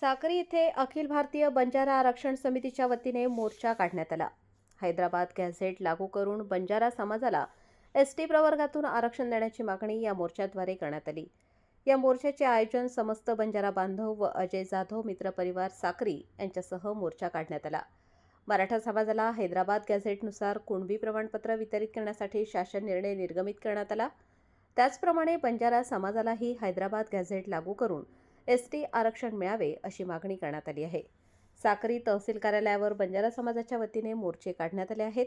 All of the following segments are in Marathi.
साक्री येथे अखिल भारतीय बंजारा आरक्षण समितीच्या वतीने मोर्चा काढण्यात आला. हैदराबाद गॅझेट लागू करून बंजारा समाजाला एस टी प्रवर्गातून आरक्षण देण्याची मागणी या मोर्चाद्वारे करण्यात आली. या मोर्चाचे आयोजन समस्त बंजारा बांधव व अजय जाधव मित्रपरिवार साक्री यांच्यासह मोर्चा काढण्यात आला. मराठा समाजाला हैदराबाद गॅझेटनुसार कुणबी प्रमाणपत्र वितरित करण्यासाठी शासन निर्णय निर्गमित करण्यात आला. त्याचप्रमाणे बंजारा समाजालाही हैदराबाद गॅझेट लागू करून एस टी आरक्षण मिळावे अशी मागणी करण्यात आली आहे. साक्री तहसील कार्यालयावर बंजारा समाजाच्या वतीने मोर्चे काढण्यात आले आहेत.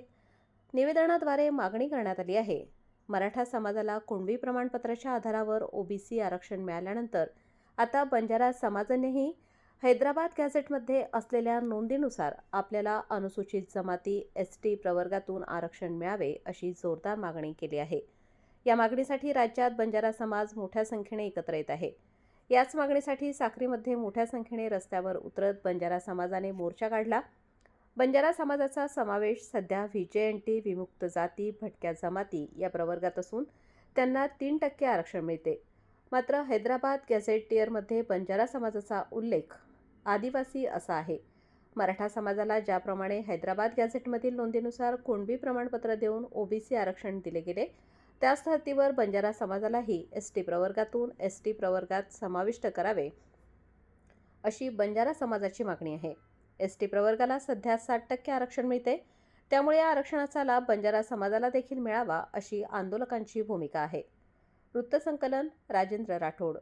निवेदनाद्वारे मागणी करण्यात आली आहे. मराठा समाजाला कुणबी प्रमाणपत्राच्या आधारावर ओबीसी आरक्षण मिळाल्यानंतर आता बंजारा समाजानेही हैदराबाद गॅझेटमध्ये असलेल्या नोंदीनुसार आपल्याला अनुसूचित जमाती एस टी प्रवर्गातून आरक्षण मिळावे अशी जोरदार मागणी केली आहे. या मागणीसाठी राज्यात बंजारा समाज मोठ्या संख्येने एकत्र येत आहे. याच मागणीसाठी साक्रीमध्ये मोठ्या संख्येने रस्त्यावर उतरत बंजारा समाजाने मोर्चा काढला. बंजारा समाजाचा समावेश सध्या व्हीजेएनटी विमुक्त जाती भटक्या जमाती या प्रवर्गात असून त्यांना तीन टक्के आरक्षण मिळते. मात्र हैदराबाद गॅझेटियरमध्ये बंजारा समाजाचा उल्लेख आदिवासी असा आहे. मराठा समाजाला ज्याप्रमाणे हैदराबाद गॅझेटमधील नोंदीनुसार कुणबी प्रमाणपत्र देऊन ओबीसी आरक्षण दिले गेले त्याच धर्तीवर बंजारा समाजालाही एस टी प्रवर्गातून एस टी प्रवर्गात समाविष्ट करावे अशी बंजारा समाजाची मागणी आहे. एस टी प्रवर्गाला सध्या साठ टक्के आरक्षण मिळते. त्यामुळे या आरक्षणाचा लाभ बंजारा समाजाला देखील मिळावा अशी आंदोलकांची भूमिका आहे. वृत्तसंकलन राजेंद्र राठोड